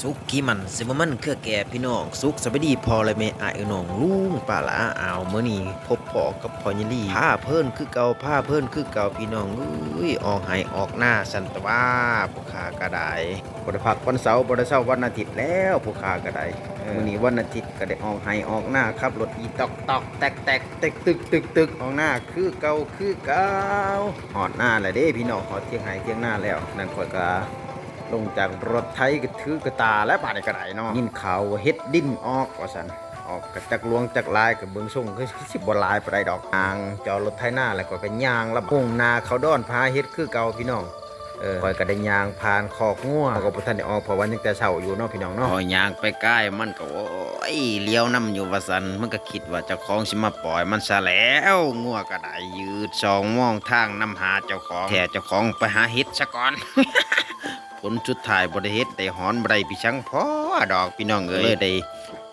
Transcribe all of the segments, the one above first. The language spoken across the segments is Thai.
สุขที่มันสิบมันเครือแก่พี่น้องสุขสวัสดีพอเลยแม่อายเอ้อน้องลุงป้าลาอ้าวเมื้อนี้พบพอกับพอยลี่ผ้าเพิ่นคือเก่าผ้าเพิ่นคือเก่าพี่น้องเอ้ยออกให้ออกหน้าสันตว่าผู้ค้าก็ไดบ่ได้พักวันเสาร์บ่ได้เช้าวันอาทิตย์แล้วผู้ค้าก็ไดเมื้อนี้วันอาทิตย์ก็ได้ออกให้ออกหน้าขับรถอีตอกตอกแตกแตกตึกตึกตึกตึกออกหน้าคือเก่าคือเก่าหอดหน้าแล้วเด้พี่น้องหอดเที่ยงให้เที่ยงหน้าแล้วนั่นข่อยก็ ลงจากรถไทยก็ถือกระตาและบาดกระไดเนาะยินข่าวเฮ็ดดินออกว่าซั่นออกกระจักลวงจักลายกับเบิ่งส่งคือสิบ่ลายปานใดอกทางจอรถไทยหน้าแล้วก็กันยางแล้วพุ่งนาเขาดอนพาเฮ็ดคือเก่าพี่น้องเออคอยก็ได้ย่างผ่านคอกงัวก็บ่ทันได้ออกเพราะว่ายังแต่เช้าอยู่เนาะพี่น้องเนาะพอย่างไปใกล้มันก็โอ้ยเลี้ยวนํอยู่ว่าซั่นมันก็คิดว่าเจ้าของสิมาปล่อยมันซะแล้วงัวก็ได้ยืดสองมองทางนํหาเจ้าของแท้เจ้าของไปหาเฮ็ดซะก่อน ลสุดท้ายบริเฮ็ดได้หอนบริพี่ชังพอดอกพี่น้องเอ้ยเลยได้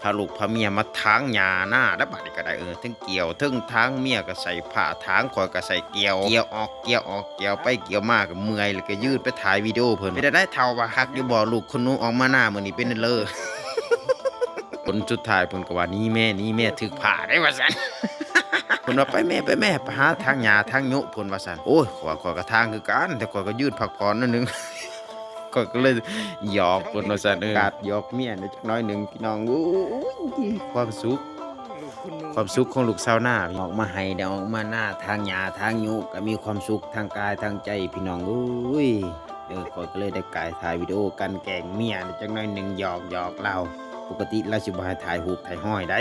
พาลูกพาเมียมาทางหญ้าหน้าแล้วบัดนี้ก็ได้เออทั้งเกี่ยวทั้งทางเมียก็ใส่ผ้าทางคอยก็ใส่เกี่ยว เกี่ยวออกเกี่ยวออกเกี่ยวไปเกี่ยวมาก็เมื่อยแล้วก็ยืดไปถ่ายวิดีโอเพิ่นไม่ได้ได้เท่าว่าฮักอยู่บ่ลูกคนนู้นออกมาหน้ามื้อนี้เป็นนั่นเลยผลสุดท้ายเพิ่นก็ว่านี่แม่นี่แม่ถึกผ้าได้ว่าซั่นเพิ่นว่าไปแม่ไปแม่ไปหาทางหญ้าทางยุเพิ่นว่าซั่นโอ้ยขอยขอยก็ทางคือกันแต่ขอยก็ยืดพักผ่อนนั่นนึง ก็ก็เลยหยอกเพิ่นว่าซั่นเออกาดหยอกเมียนจักน้อยหนึ่งพี่น้องโอ้ความสุขความสุขของลูกสาวหน้าออกมาให้เดี๋ยวออกมาหน้าทางหญ้าทางยุก็มีความสุขทางกายทางใจพี่น้องอุ้ยเออขอยก็เลยได้กายถ่ายวิดีโอกันแกงเมียนจักน้อยหนึ่งหยอกหยอกเรา ปกติเราสิบ่ให้ถ่ายรูถ่ายห้อยได้